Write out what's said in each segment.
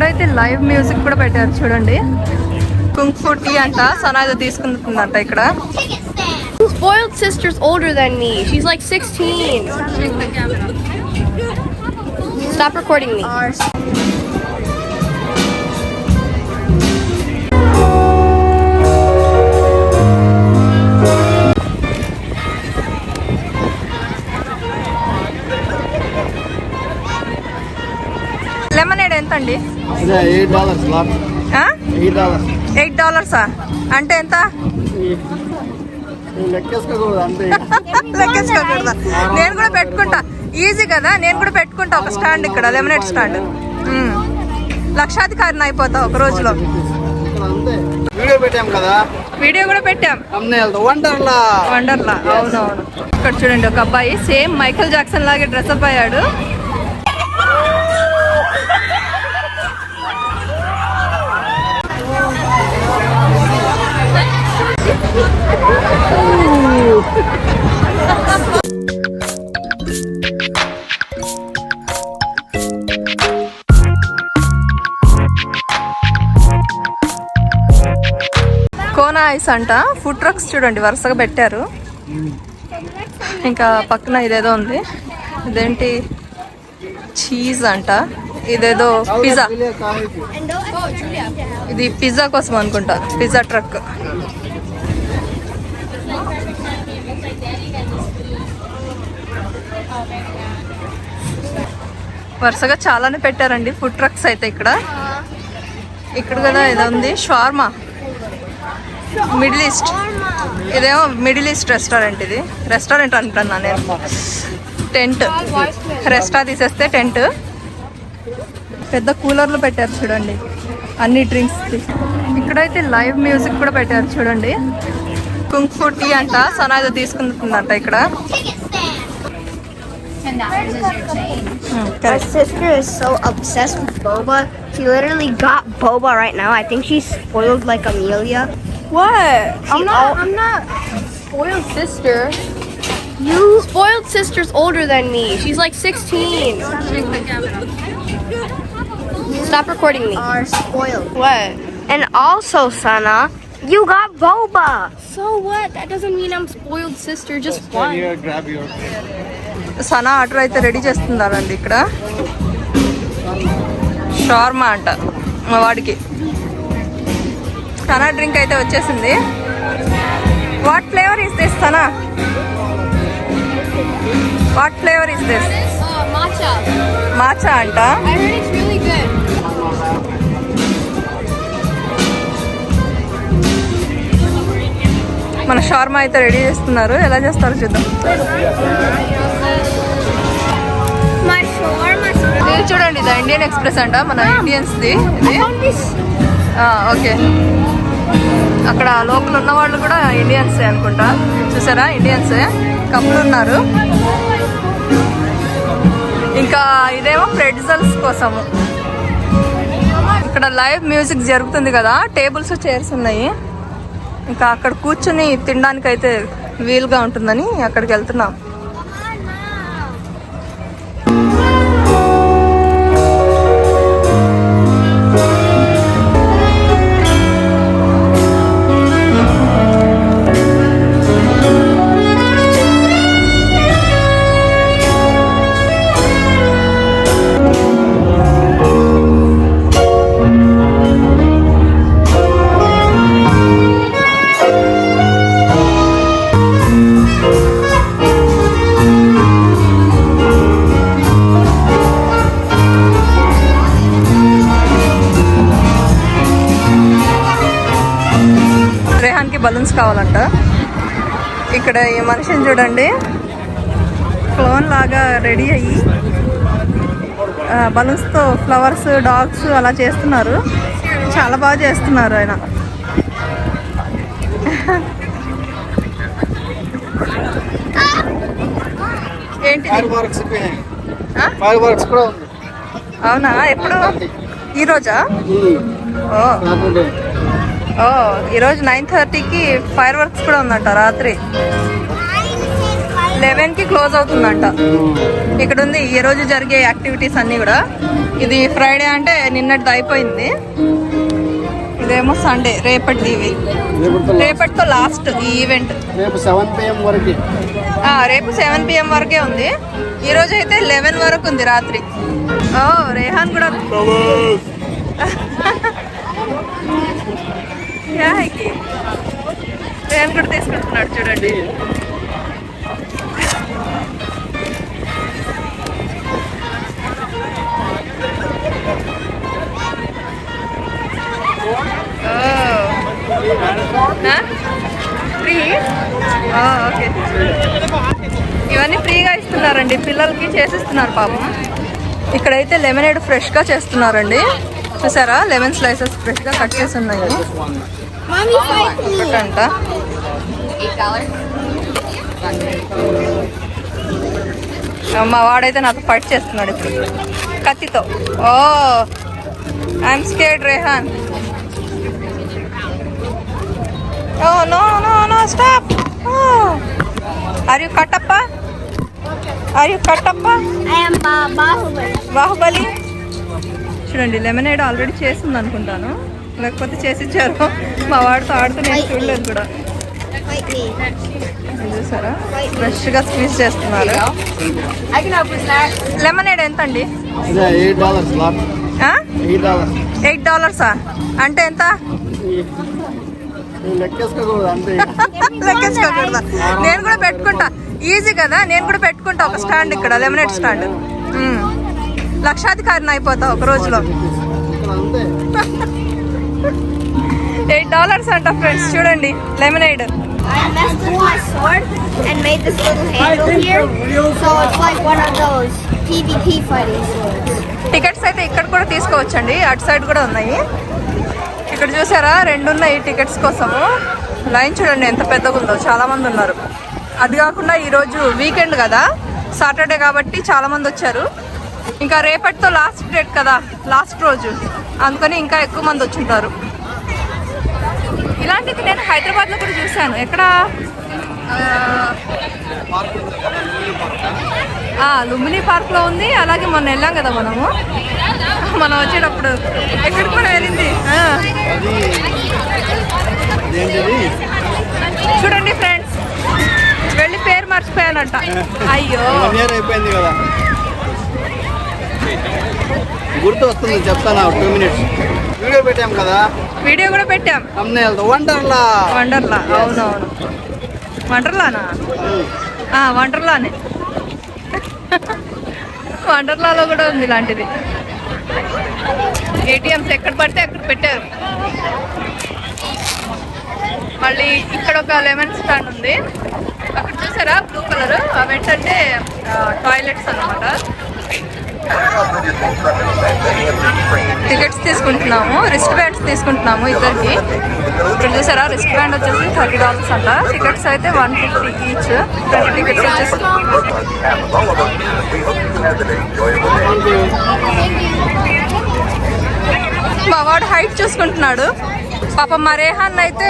ఇక్కడైతే live music కూడా పెట్టారు చూడండి కుంగ్ ఫు టీ అంట సనాయిదో తీసుకుంటుందంట ఇక్కడ Spoiled sister's older than me. She's like 16. Stop recording me. Lemonade ఎంత అండి ఎయిట్ డాలర్స్ అంటే ఎంత? లెక్కేసుకోకూడదు నేను కూడా పెట్టుకుంటా. ఈజీ కదా? నేను కూడా పెట్టుకుంటా ఒక స్టాండ్ ఇక్కడ లెమనేడ్ స్టాండ్. లక్షాధికారిని అయిపోతా ఒక రోజులో. వీడియో పెట్టాం కదా? వీడియో కూడా పెట్టాం. వండర్లా. వండర్లా అవునవును. ఇక్కడ చూడండి ఒక అబ్బాయి సేమ్ మైకేల్ జాక్సన్ లాగే డ్రెస్ అప్ అయ్యాడు. కోనా ఐస్ అంట. ఫుడ్ ట్రక్స్ చూడండి వరుసగా పెట్టారు. ఇంకా పక్కన ఇదేదో ఉంది. ఇదేంటి? చీజ్ అంట. ఇదేదో పిజ్జా ఇది పిజ్జా కోసం అనుకుంటా. పిజ్జా ట్రక్ వరుసగా చాలానే పెట్టారండి. ఫుడ్ ట్రక్స్ అయితే ఇక్కడ. ఇక్కడ కదా ఇది ఉంది షార్మా మిడిల్ ఈస్ట్ ఇదేమో మిడిల్ ఈస్ట్ రెస్టారెంట్ ఇది. రెస్టారెంట్ అంటున్నా నేను. టెంట్ రెస్టా తీసేస్తే టెంట్ పెద్ద కూలర్లు పెట్టారు చూడండి. అన్ని డ్రింక్స్ ఇక్కడైతే లైవ్ మ్యూజిక్ కూడా పెట్టారు చూడండి. కుంగ్ ఫు టీ అంట సనాయిదో తీసుకుంటుందంట ఇక్కడ. Hmm, My sister is so obsessed with boba. She literally got boba right now. I think she's spoiled like Amelia. What? I'm She not. al- I'm not. Spoiled sister. You spoiled sister's older than me. She's like 16. Stop recording me. Are spoiled. What? And also, Sana, you got boba. So what? That doesn't mean I'm spoiled sister. Just one. Grab your Sana order అయితే ready చేస్తున్నారండి ఇక్కడ షార్మా అంట మా వాడికి Sana drink అయితే వచ్చేసింది. What flavour is this Sana? What flavour is this. Matcha అంట. మన షార్మా అయితే రెడీ చేస్తున్నారు. ఎలా చేస్తారో చూద్దాం. చూడండి ఇది ఇండియన్ ఎక్స్ప్రెస్ అంట మన ఇండియన్స్ది. ఇది. ఓకే. అక్కడ లోపల ఉన్న వాళ్ళు కూడా ఇండియన్సే అనుకుంటా. చూసారా? ఇండియన్సే కప్పులు ఉన్నారు. ఇంకా ఇదేమో ప్రెడ్జల్స్ కోసము. ఇక్కడ లైవ్ మ్యూజిక్ జరుగుతుంది కదా? టేబుల్స్ చైర్స్ ఉన్నాయి. ఇంకా అక్కడ కూర్చుని తినడానికి అయితే వీలుగా ఉంటుందని అక్కడికి వెళ్తున్నాం. బలూన్స్ కావాలంట. ఇక్కడ ఈ మనిషిని చూడండి. క్లోన్ లాగా రెడీ అయ్యి బలూన్స్తో ఫ్లవర్స్ డాగ్స్ అలా చేస్తున్నారు. చాలా బాగా చేస్తున్నారు ఆయన. ఉంది. అవునా? ఎప్పుడు? ఈ రోజా? ఓ. ఓ ఈరోజు నైన్ థర్టీకి ఫైర్ వర్క్స్ కూడా ఉందంట రాత్రి. లెవెన్కి క్లోజ్ అవుతుందంట. ఇక్కడ ఉంది ఈ రోజు జరిగే యాక్టివిటీస్ అన్ని కూడా. ఇది ఫ్రైడే అంటే నిన్నటిది అయిపోయింది. ఇదేమో సండే రేపటిది ఇవి. రేపు రేపటితో లాస్ట్ ఈ ఈవెంట్ రేపు సెవెన్ పిఎం వరకు. ఆ, రేపు సెవెన్ పిఎం వరకే ఉంది. ఈ రోజు అయితే లెవెన్ వరకు ఉంది రాత్రి. ఓ రేహాన్ కూడా క్యా ఫ్యాన్ కూడా తీసుకుంటున్నాడు చూడండి. ఫ్రీ? ఓకే. ఇవన్నీ ఫ్రీగా ఇస్తున్నారండి. పిల్లలకి చేసిస్తున్నారు పాపం. ఇక్కడైతే లెమనేడ్ ఫ్రెష్గా చేస్తున్నారండి. చూసారా? లెమన్ స్లైసెస్ ఫ్రెష్గా కట్ చేసి ఉన్నాయి. ఒకటంట మా వాడైతే నాతో ఫైట్ చేస్తున్నాడు ఇప్పుడు. కత్తితో. ఓ! I'm scared Rehan oh no no no stop are you Kattappa are you Kattappa. Baahubali చూడండి లెమనేడ్ ఆల్రెడీ చేసింది అనుకుంటాను లేకపోతే చేసి ఇచ్చారు. మా వాడితో ఆడుతూ నేను చూడలేదు కూడా. చూసారా? ఫ్రెష్గా స్క్వీజ్ చేస్తున్నారు. లెమనేడ్ ఎంత అండి ఎయిట్ డాలర్స్ అంటే ఎంత? లెక్కేసుకోకూడదు నేను కూడా పెట్టుకుంటా. ఈజీ కదా? నేను కూడా పెట్టుకుంటా ఒక స్టాండ్ ఇక్కడ లెమనేడ్ స్టాండ్. లక్షాధికారిని అయిపోతా ఒక రోజులో. ఎయిట్ డాలర్స్ అంట ఫ్రెండ్స్ చూడండి lemonade I messed with my sword and made this little handle here, so it's like one of those PvP fighting swords. Tickets అయితే ఇక్కడ కూడా తీసుకోవచ్చండి. అటు సైడ్ కూడా ఉన్నాయి. ఇక్కడ చూసారా? రెండు ఉన్నాయి టికెట్స్ కోసము. లైన్ చూడండి ఎంత పెద్దగా ఉందో. చాలా మంది ఉన్నారు. అది కాకుండా ఈరోజు వీకెండ్ కదా. సాటర్డే కాబట్టి చాలా మంది వచ్చారు. ఇంకా రేపటితో లాస్ట్ డేట్ కదా. లాస్ట్ రోజు. అందుకని ఇంకా ఎక్కువ మంది వచ్చుంటారు ఇలాంటిది నేను హైదరాబాద్లో కూడా చూశాను. ఎక్కడ? లుంబిని పార్క్లో ఉంది. అలాగే మొన్న వెళ్ళాం కదా మనము. మనం వచ్చేటప్పుడు ఎక్కడికి కూడా వెళ్ళింది. చూడండి ఫ్రెండ్స్ వెళ్ళి పేరు మర్చిపోయానంట. అయ్యో. అయిపోయింది కదా గుర్తు వస్తుంది చెప్తాను టూ మినిట్స్. వీడియో పెట్టాం కదా. వీడియో కూడా పెట్టాం. వండర్లా వండర్లా అవునవును. వండర్లానా వండర్లానే వండర్లాలో కూడా ఉంది ఇలాంటిది. ఏటీఎంస్ ఎక్కడ పడితే అక్కడ పెట్టారు. మళ్ళీ ఇక్కడ ఒక లెమన్ స్టాండ్ ఉంది. అక్కడ చూసారా? Blue colour. అవి ఏంటంటే టాయిలెట్స్ అన్నమాట. టికెట్స్ తీసుకుంటున్నాము రిస్ట్ బ్యాండ్స్ తీసుకుంటున్నాము ఇద్దరికి. ఇక్కడ చూసారా రిస్ట్ బ్యాండ్ వచ్చేసి థర్టీ డాలర్స్ అంట. టికెట్స్ అయితే one fifty each twenty tickets వచ్చేసి మా వాడు హైట్ చూసుకుంటున్నాడు. పాపం మా రేహాన్ అయితే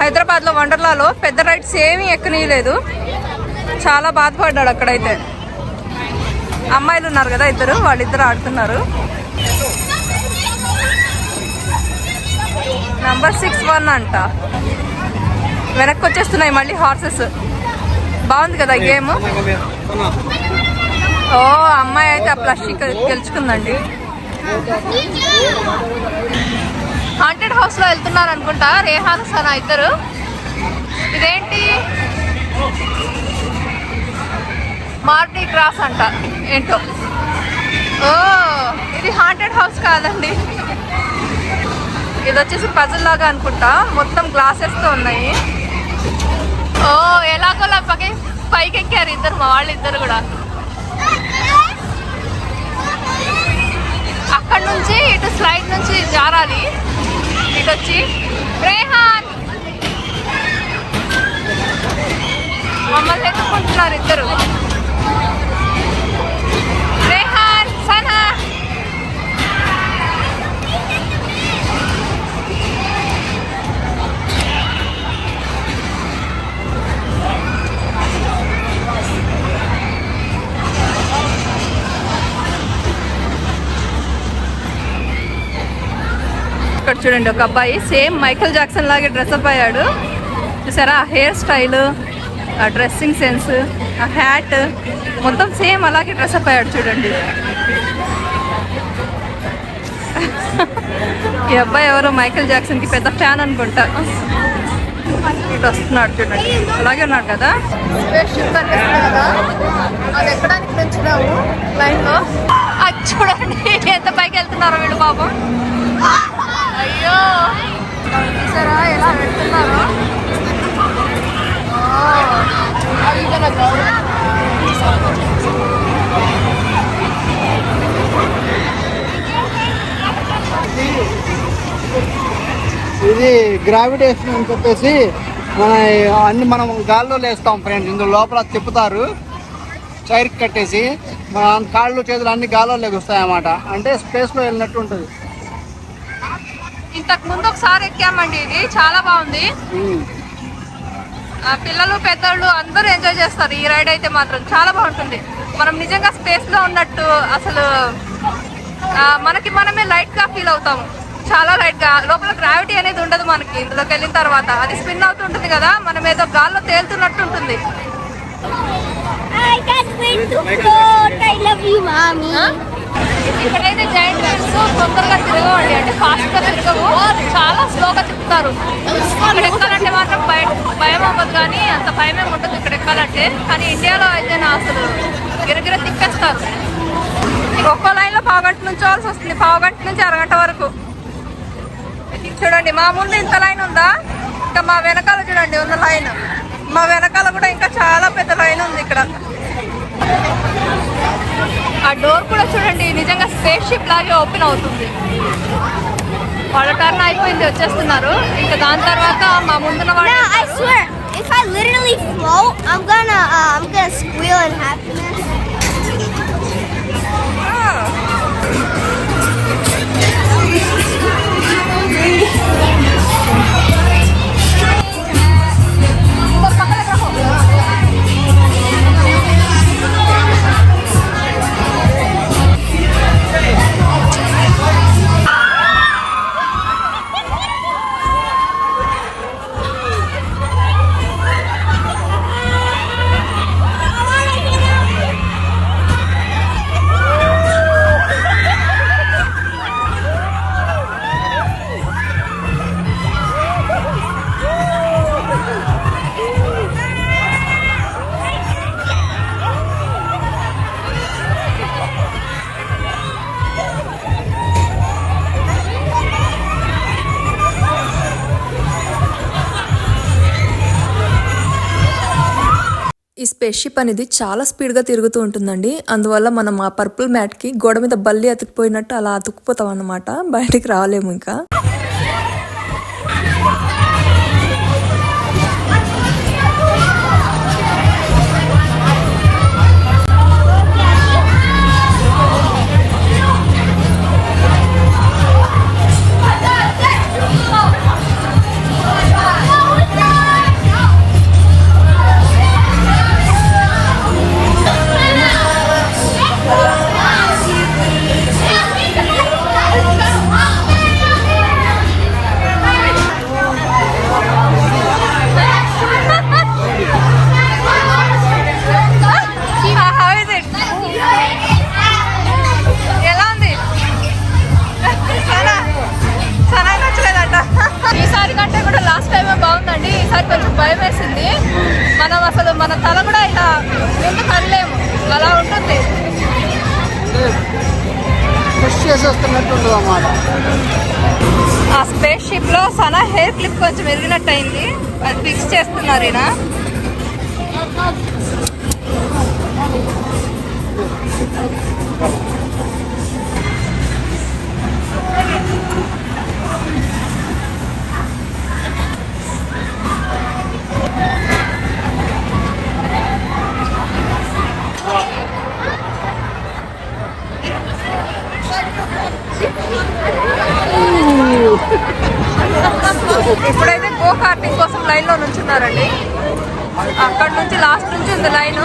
హైదరాబాద్లో వండర్లాలో పెద్ద రైడ్స్ ఏమీ ఎక్కనీయలేదు. చాలా బాధపడ్డాడు అక్కడైతే. అమ్మాయిలు ఉన్నారు కదా ఇద్దరు వాళ్ళిద్దరు ఆడుతున్నారు. నంబర్ సిక్స్ వన్ అంట. వెనక్కి వచ్చేస్తున్నాయి మళ్ళీ హార్సెస్ బాగుంది కదా గేమ్? ఓ అమ్మాయి అయితే ఆ ప్లస్ గెలుచుకుందండి. హాంటెడ్ హౌస్లో వెళ్తున్నారు అనుకుంటా రేహాన్ సనా ఇద్దరు. ఇదేంటి? మార్టీ క్రాస్ అంట. ఏంటో? ఓ ఇది హాంటెడ్ హౌస్ కాదండి. ఇది వచ్చేసి పజల్ లాగా అనుకుంటా. మొత్తం గ్లాసెస్తో ఉన్నాయి. ఓ ఎలాగోలా పకి పైకి ఎక్కారు ఇద్దరు మా వాళ్ళు ఇద్దరు కూడా. అక్కడ నుంచి ఇటు స్లైడ్ నుంచి జారాలి. ఇటు వచ్చి రేహాన్! మమ్మల్ని ఎత్తుకుంటున్నారు ఇద్దరు. ఇక్కడ చూడండి ఒక అబ్బాయి. సేమ్ మైకల్ జాక్సన్ లాగే డ్రెస్అప్ అయ్యాడు. చూసారా? ఆ హెయిర్ స్టైల్ ఆ డ్రెస్సింగ్ సెన్స్ ఆ హ్యాట్ మొత్తం సేమ్ అలాగే డ్రెస్అప్ అయ్యాడు చూడండి. ఈ అబ్బాయి ఎవరో మైకల్ జాక్సన్కి పెద్ద ఫ్యాన్ అనుకుంటా. ఇటు వస్తున్నాడు చూడండి. అలాగే ఉన్నాడు కదా? అది ఎక్కడానికి అది చూడండి ఎంత పైకి వెళ్తున్నారు వీళ్ళు పాపం. ఇది గ్రావిటేషన్ అని చెప్పేసి మన అన్ని మనం గాల్లో లేస్తాం ఫ్రెండ్స్ ఇందులో లోపల తిప్పుతారు. చైర్ కట్టేసి మన కాళ్ళు చేతులు అన్ని గాల్లో లెగుస్తాయి అన్నమాట అంటే స్పేస్లో వెళ్ళినట్టు ఉంటుంది. ఇంతకు ముందు ఒకసారి ఎక్కామండి ఇది. చాలా బాగుంది. పిల్లలు పెద్దోళ్ళు అందరూ ఎంజాయ్ చేస్తారు. ఈ రైడ్ అయితే మాత్రం చాలా బాగుంటుంది. మనం నిజంగా స్పేస్లో ఉన్నట్టు అసలు మనకి మనమే లైట్గా ఫీల్ అవుతాము. చాలా లైట్గా లోపల గ్రావిటీ అనేది ఉండదు మనకి. ఇందులోకి వెళ్ళిన తర్వాత అది స్పిన్ అవుతుంటుంది కదా. మనం ఏదో గాల్లో తేలుతున్నట్టు ఉంటుంది. I can't wait to float. I love you, mommy. ఆ? ఇక్కడైతే జాయింట్ వీల్స్ తొందరగా తిరగవండి. అంటే ఫాస్ట్గా తిరగవు చాలా స్లోగా తిప్పుతారు. ఇక్కడ ఎక్కాలంటే మాత్రం భయ భయం అవ్వదు కానీ అంత భయం ఏమి ఉండదు ఇక్కడ ఎక్కాలంటే. కానీ ఇండియాలో అయితే నా అసలు గిరగిర తిప్పేస్తారు. ఒక్కో లైన్లో పావు గంట నుంచోవాల్సి వస్తుంది. పావు గంట నుంచి అరగంట వరకు. చూడండి మా ముందు ఇంత లైన్ ఉందా? ఇంకా మా వెనకాల చూడండి ఉన్న లైన్ మా వెనకాల కూడా ఇంకా చాలా పెద్ద లైన్ ఉంది ఇక్కడ. ఆ డోర్ కూడా చూడండి నిజంగా స్పేస్ షిప్ లాగే ఓపెన్ అవుతుంది వాళ్ళ టర్న్ అయిపోయింది వచ్చేస్తున్నారు ఇంకా దాని తర్వాత మా ముందున వాళ్ళు if I literally float, I'm gonna, uh, I'm gonna squeal in happiness. ఈ అనేది చాలా స్పీడ్గా తిరుగుతూ ఉంటుందండి. అందువల్ల మనం ఆ పర్పుల్ మ్యాట్కి గోడ మీద బల్లి అతుక్కుపోయినట్టు అలా అతుక్కుపోతాం అన్నమాట. బయటికి రాలేము ఇంకా. పుష్ అన్నమాట ఆ స్పేస్ షిప్లో సనా హెయిర్ క్లిప్ కొంచెం ఎరిగినట్టు అయింది అది ఫిక్స్ చేస్తున్నారు ఈయన వెళ్తున్నారండి అక్కడ నుంచి లాస్ట్ నుంచి ఉంది లైన్.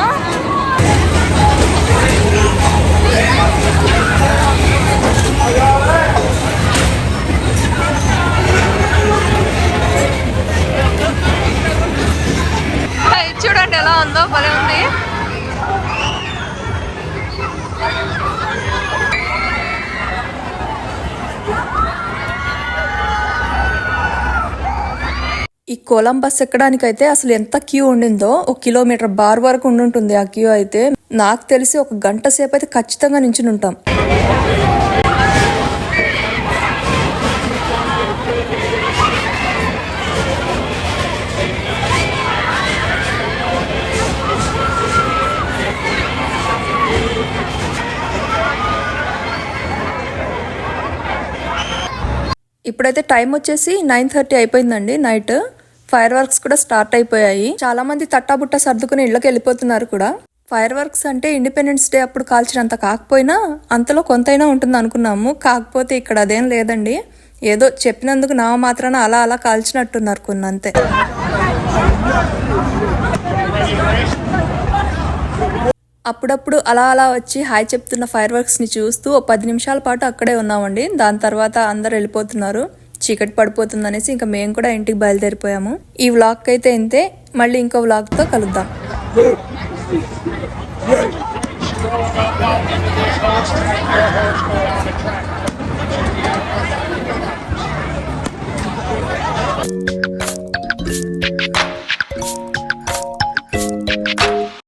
చూడండి ఎలా ఉందో భలే ఉంది. ఈ కొలంబస్ ఎక్కడానికైతే అసలు ఎంత క్యూ ఉండిందో ఒక కిలోమీటర్ బార్ వరకు ఉండుంటుంది ఆ క్యూ అయితే. నాకు తెలిసి ఒక గంట సేపు అయితే ఖచ్చితంగా నించుని ఉంటాం. ఇప్పుడైతే టైం వచ్చేసి నైన్ థర్టీ అయిపోయిందండి నైట్. ఫైర్ వర్క్స్ కూడా స్టార్ట్ అయిపోయాయి. చాలా మంది తట్టాబుట్ట సర్దుకుని ఇళ్ళకి వెళ్ళిపోతున్నారు కూడా. ఫైర్ వర్క్స్ అంటే ఇండిపెండెన్స్ డే అప్పుడు కాల్చినంత కాకపోయినా అంతలో కొంతైనా ఉంటుంది అనుకున్నాము. కాకపోతే ఇక్కడ అదేం లేదండి. ఏదో చెప్పినందుకు నా మాత్రాన అలా అలా కాల్చినట్టున్నారు కొన్ని అంతే అప్పుడప్పుడు అలా అలా వచ్చి హాయ్ చెప్తున్న ఫైర్ వర్క్స్ని చూస్తూ ఓ పది నిమిషాల పాటు అక్కడే ఉన్నామండి. దాని తర్వాత అందరు వెళ్ళిపోతున్నారు. చీకటి పడిపోతుంది అనేసి ఇంకా మేము కూడా ఇంటికి బయలుదేరిపోయాము ఈ వ్లాగ్ అయితే ఇంతే మళ్ళీ ఇంకో వ్లాగ్తో కలుద్దాం